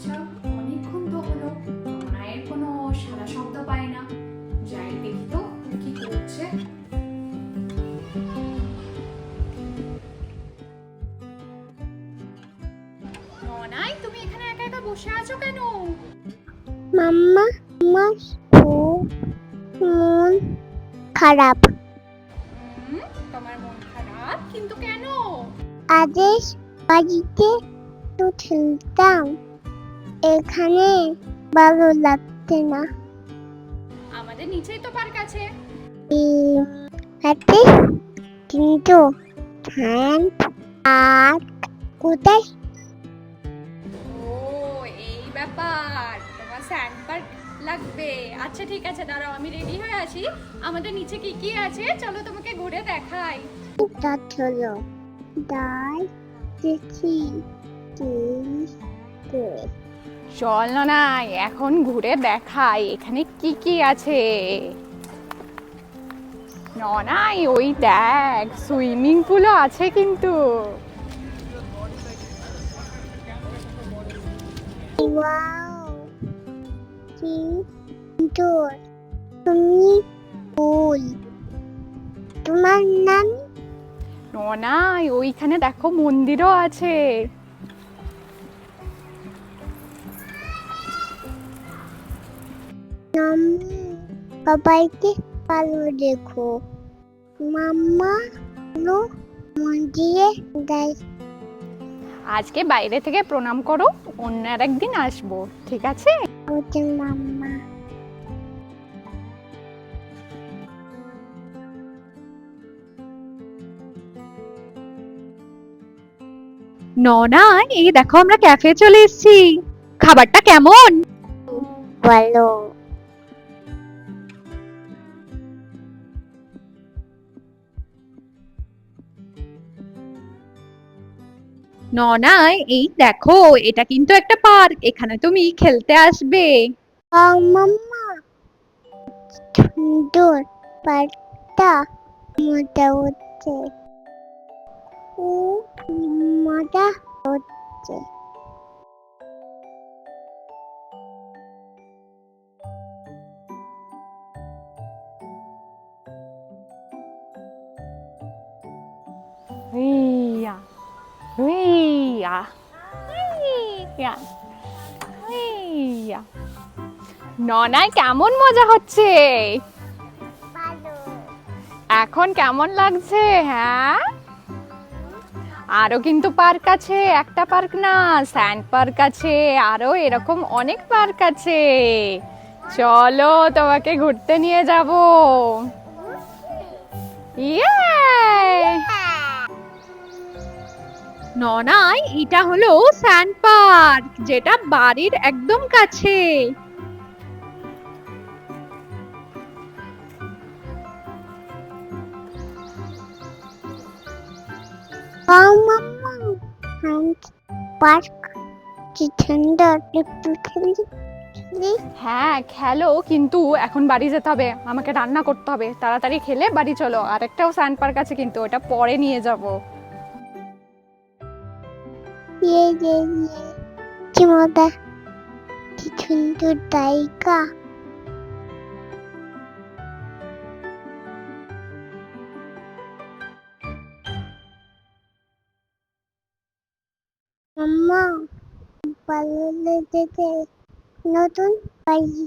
আচ্ছা অনেকক্ষণ তো হলো মায়ের কোনো সারা শব্দ পাই না। যাই দেখি তো কি করছে। ননাই তুমি এখানে একা একা বসে আছো কেন? মাম্মা আমার খুব মন খারাপ। তোমার মন খারাপ? কিন্তু কেন? আদেশ বাড়িতে তো খেলতাম এখানে ভালো লাগছে না। আমাদের নিচেই তো পার্ক আছে। হাতে কিন্তু ফ্যান আর কোথায়? ও এই ব্যাপার। তোমার স্যান্ড পার্ক লাগবে। আচ্ছা ঠিক আছে দাঁড়াও আমি রেডি হয়ে আছি। আমাদের নিচে কি কি আছে? চলো তোমাকে ঘুরে দেখাই। তা হলো ডাল দেখি। চল না এখন ঘুরে দেখাই এখানে কি কি আছে। ননাই ওই দেখ সুইমিং পুলও আছে কিন্তু। তুমি তোমার নাম? ননাই ওইখানে দেখো মন্দিরও আছে। নাম সবাইকে ভালো রেখো। মাম্মা লো মন্দিরে দেয় আজকে বাইরে থেকে প্রণাম করো অন্য আর একদিন আসব ঠিক আছে? ওদের মাম্মা। ননা এই দেখো আমরা ক্যাফে চলে এসেছি। খাবারটা কেমন? বলো ননা এই দেখো এটা কিন্তু একটা পার্ক এখানে তুমি খেলতে আসবে মাম্মা সুন্দর পার্কটা মজা হচ্ছে খুব মজা হচ্ছে Huia. Huia. Huia. Huia. ননায় কেমন মজা হচ্ছে এখন কেমন লাগছে হ্যাঁ আরও কিন্তু পার্ক আছে একটা পার্ক না স্যান্ড পার্ক আছে আরও এরকম অনেক পার্ক আছে চলো তোমাকে ঘুরতে নিয়ে যাব ইয়ে ননাই এটা হলো স্যান্ড পার্ক যেটা বাড়ির একদম কাছে। পার্ক কি একটু খেলি। হ্যাঁ খেলো কিন্তু এখন বাড়ি যেতে হবে আমাকে রান্না করতে হবে। তাড়াতাড়ি খেলে বাড়ি চলো আরেকটাও স্যান্ড পার্ক আছে কিন্তু ওটা পরে নিয়ে যাব। ইয়ে ইয়ে ইয়ে। কি মজা। কি সুন্দর জায়গা। মাম্মা ভালো লেগেছে নতুন বাড়ি।